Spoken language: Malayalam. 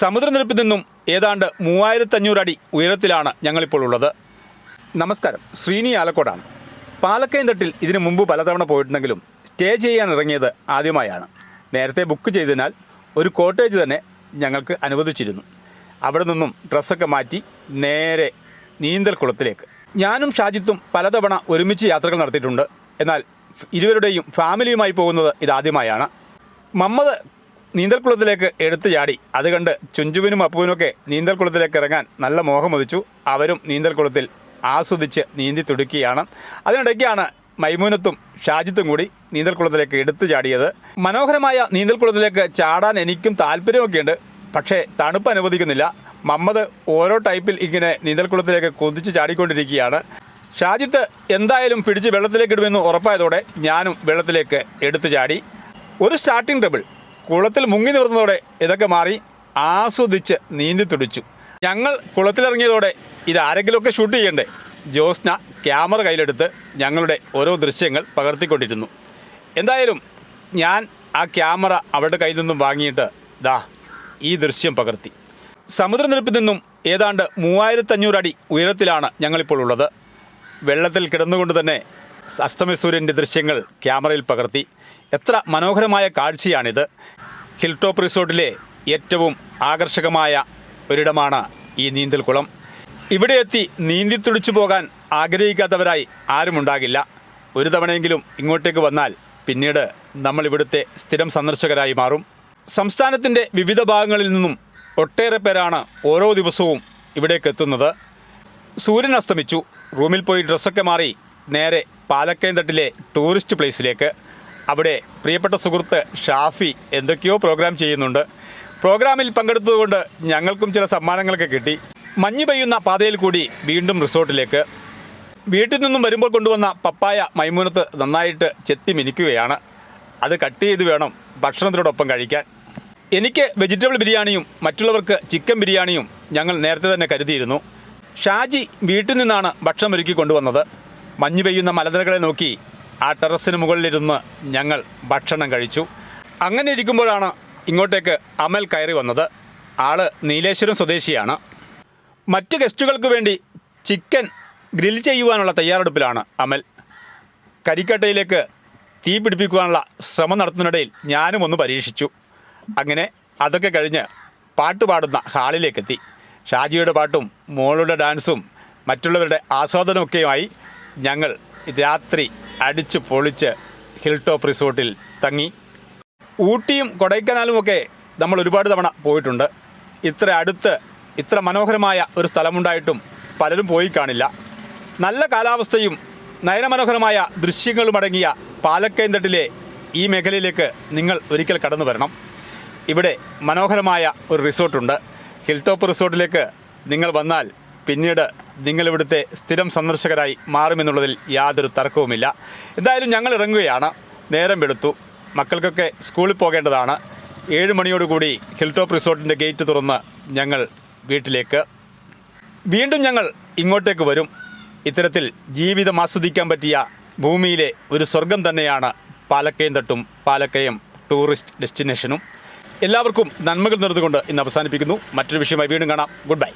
സമുദ്രനിരപ്പിൽ നിന്നും ഏതാണ്ട് മൂവായിരത്തഞ്ഞൂറ് അടി ഉയരത്തിലാണ് ഞങ്ങളിപ്പോൾ ഉള്ളത്. നമസ്കാരം. ശ്രീനി ആലക്കോടാണ്. പാലക്കയം തട്ടിൽ ഇതിനു മുമ്പ് പലതവണ പോയിട്ടുണ്ടെങ്കിലും സ്റ്റേ ചെയ്യാൻ ഇറങ്ങിയത് ആദ്യമായാണ്. നേരത്തെ ബുക്ക് ചെയ്തതിനാൽ ഒരു കോട്ടേജ് തന്നെ ഞങ്ങൾക്ക് അനുവദിച്ചിരുന്നു. അവിടെ നിന്നും ഡ്രസ്സൊക്കെ മാറ്റി നേരെ നീന്തൽ കുളത്തിലേക്ക്. ഞാനും ഷാജിത്തും പലതവണ ഒരുമിച്ച് യാത്രകൾ നടത്തിയിട്ടുണ്ട്. എന്നാൽ ഇരുവരുടെയും ഫാമിലിയുമായി പോകുന്നത് ഇതാദ്യമായാണ്. മമ്മദ് നീന്തൽക്കുളത്തിലേക്ക് എടുത്തു ചാടി. അത് കണ്ട് ചുഞ്ചുവിനും അപ്പുവിനുമൊക്കെ നീന്തൽക്കുളത്തിലേക്ക് ഇറങ്ങാൻ നല്ല മോഹമൊതിച്ചു. അവരും നീന്തൽക്കുളത്തിൽ ആസ്വദിച്ച് നീന്തി തുടുക്കുകയാണ് അതിനിടയ്ക്കാണ് മൈമൂനത്തും ഷാജിത്തും കൂടി നീന്തൽക്കുളത്തിലേക്ക് എടുത്തു ചാടിയത്. മനോഹരമായ നീന്തൽക്കുളത്തിലേക്ക് ചാടാൻ എനിക്കും താല്പര്യമൊക്കെയുണ്ട്. പക്ഷേ തണുപ്പ് അനുവദിക്കുന്നില്ല. മമ്മദ് ഓരോ ടൈപ്പിൽ ഇങ്ങനെ നീന്തൽക്കുളത്തിലേക്ക് കുതിച്ച് ചാടിക്കൊണ്ടിരിക്കുകയാണ്. ഷാജിത്ത് എന്തായാലും പിടിച്ച് വെള്ളത്തിലേക്ക് ഇടുമെന്ന് ഉറപ്പായതോടെ ഞാനും വെള്ളത്തിലേക്ക് എടുത്തു ചാടി. ഒരു സ്റ്റാർട്ടിംഗ് ഡബിൾ കുളത്തിൽ മുങ്ങി നിർന്നതോടെ ഇതൊക്കെ മാറി ആസ്വദിച്ച് നീന്തി തുടിച്ചു. ഞങ്ങൾ കുളത്തിലിറങ്ങിയതോടെ ഇത് ആരെങ്കിലുമൊക്കെ ഷൂട്ട് ചെയ്യണ്ടേ? ജോസ്ന ക്യാമറ കയ്യിലെടുത്ത് ഞങ്ങളുടെ ഓരോ ദൃശ്യങ്ങൾ പകർത്തിക്കൊണ്ടിരുന്നു. എന്തായാലും ഞാൻ ആ ക്യാമറ അവരുടെ കയ്യിൽ നിന്നും വാങ്ങിയിട്ട് ദാ ഈ ദൃശ്യം പകർത്തി. സമുദ്രനിരപ്പിൽ നിന്നും ഏതാണ്ട് മൂവായിരത്തഞ്ഞൂറ് അടി ഉയരത്തിലാണ് ഞങ്ങളിപ്പോൾ ഉള്ളത്. വെള്ളത്തിൽ കിടന്നുകൊണ്ട് തന്നെ അസ്തമയ സൂര്യന്റെ ദൃശ്യങ്ങൾ ക്യാമറയിൽ പകർത്തി. എത്ര മനോഹരമായ കാഴ്ചയാണിത്. ഹിൽ ടോപ്പ് റിസോർട്ടിലെ ഏറ്റവും ആകർഷകമായ ഒരിടമാണ് ഈ നീന്തൽക്കുളം ഇവിടെ എത്തി നീന്തി തുടിച്ചു പോകാൻ ആഗ്രഹിക്കാത്തവരായി ആരുമുണ്ടാകില്ല ഒരു തവണയെങ്കിലും ഇങ്ങോട്ടേക്ക് വന്നാൽ പിന്നീട് നമ്മൾ ഇവിടുത്തെ സ്ഥിരം സന്ദർശകരായി മാറും. സംസ്ഥാനത്തിന്റെ വിവിധ ഭാഗങ്ങളിൽ നിന്നും ഒട്ടേറെ പേരാണ് ഓരോ ദിവസവും ഇവിടേക്ക് എത്തുന്നത്. സൂര്യൻ അസ്തമിച്ചു. റൂമിൽ പോയി ഡ്രസ്സൊക്കെ മാറി നേരെ പാലക്കയം തട്ടിലെ ടൂറിസ്റ്റ് പ്ലേസിലേക്ക് അവിടെ പ്രിയപ്പെട്ട സുഹൃത്ത് ഷാഫി എന്തൊക്കെയോ പ്രോഗ്രാം ചെയ്യുന്നുണ്ട്. പ്രോഗ്രാമിൽ പങ്കെടുത്തതുകൊണ്ട് ഞങ്ങൾക്കും ചില സമ്മാനങ്ങളൊക്കെ കിട്ടി. മഞ്ഞ് പെയ്യുന്ന പാതയിൽ കൂടി വീണ്ടും റിസോർട്ടിലേക്ക്. വീട്ടിൽ നിന്നും വരുമ്പോൾ കൊണ്ടുവന്ന പപ്പായ മൈമൂനത്ത് നന്നായിട്ട് ചെത്തി മിനിക്കുകയാണ്. അത് കട്ട് ചെയ്ത് വേണം ഭക്ഷണത്തിനോടൊപ്പം കഴിക്കാൻ. എനിക്ക് വെജിറ്റബിൾ ബിരിയാണിയും മറ്റുള്ളവർക്ക് ചിക്കൻ ബിരിയാണിയും ഞങ്ങൾ നേരത്തെ തന്നെ കരുതിയിരുന്നു. ഷാജി വീട്ടിൽ നിന്നാണ് ഭക്ഷണം ഒരുക്കി കൊണ്ടുവന്നത്. മഞ്ഞ് പെയ്യുന്ന മലനിരകളെ നോക്കി ആ ടെറസിന് മുകളിലിരുന്ന് ഞങ്ങൾ ഭക്ഷണം കഴിച്ചു. അങ്ങനെ ഇരിക്കുമ്പോഴാണ് ഇങ്ങോട്ടേക്ക് അമൽ കയറി വന്നത്. ആൾ നീലേശ്വരം സ്വദേശിയാണ്. മറ്റ് ഗസ്റ്റുകൾക്ക് വേണ്ടി ചിക്കൻ ഗ്രിൽ ചെയ്യുവാനുള്ള തയ്യാറെടുപ്പിലാണ് അമൽ. കരിക്കട്ടയിലേക്ക് തീ പിടിപ്പിക്കുവാനുള്ള ശ്രമം നടത്തുന്നതിനിടയിൽ ഞാനും ഒന്ന് പരീക്ഷിച്ചു. അങ്ങനെ അതൊക്കെ കഴിഞ്ഞ് പാട്ട് പാടുന്ന ഹാളിലേക്കെത്തി. ഷാജിയുടെ പാട്ടും മോളുടെ ഡാൻസും മറ്റുള്ളവരുടെ ആസ്വാദനമൊക്കെയുമായി ഞങ്ങൾ രാത്രി അടിച്ച് പൊളിച്ച് ഹിൽ ടോപ്പ് റിസോർട്ടിൽ തങ്ങി. ഊട്ടിയും കൊടൈക്കനാലും ഒക്കെ നമ്മൾ ഒരുപാട് തവണ പോയിട്ടുണ്ട്. ഇത്ര അടുത്ത് ഇത്ര മനോഹരമായ ഒരു സ്ഥലമുണ്ടായിട്ടും പലരും പോയി കാണില്ല. നല്ല കാലാവസ്ഥയും നയനമനോഹരമായ ദൃശ്യങ്ങളുമടങ്ങിയ പാലക്കൈന്തട്ടിലെ ഈ മേഖലയിലേക്ക് നിങ്ങൾ ഒരിക്കൽ കടന്നു വരണം. ഇവിടെ മനോഹരമായ ഒരു റിസോർട്ടുണ്ട്. ഹിൽ ടോപ്പ് റിസോർട്ടിലേക്ക് നിങ്ങൾ വന്നാൽ പിന്നീട് നിങ്ങളിവിടുത്തെ സ്ഥിരം സന്ദർശകരായി മാറുമെന്നുള്ളതിൽ യാതൊരു തർക്കവുമില്ല. എന്തായാലും ഞങ്ങൾ ഇറങ്ങുകയാണ്. നേരം വെളുത്തു. മക്കൾക്കൊക്കെ സ്കൂളിൽ പോകേണ്ടതാണ്. ഏഴ് മണിയോടുകൂടി ഹിൽ ടോപ്പ് റിസോർട്ടിന്റെ ഗേറ്റ് തുറന്ന് ഞങ്ങൾ വീട്ടിലേക്ക്. വീണ്ടും ഞങ്ങൾ ഇങ്ങോട്ടേക്ക് വരും. ഇത്തരത്തിൽ ജീവിതം ആസ്വദിക്കാൻ പറ്റിയ ഭൂമിയിലെ ഒരു സ്വർഗം തന്നെയാണ് പാലക്കയം തട്ടും പാലക്കയം ടൂറിസ്റ്റ് ഡെസ്റ്റിനേഷനും. എല്ലാവർക്കും നന്മകൾ നിർത്തുകൊണ്ട് ഇന്ന് അവസാനിപ്പിക്കുന്നു. മറ്റൊരു വിഷയമായി വീണ്ടും കാണാം. Good bye.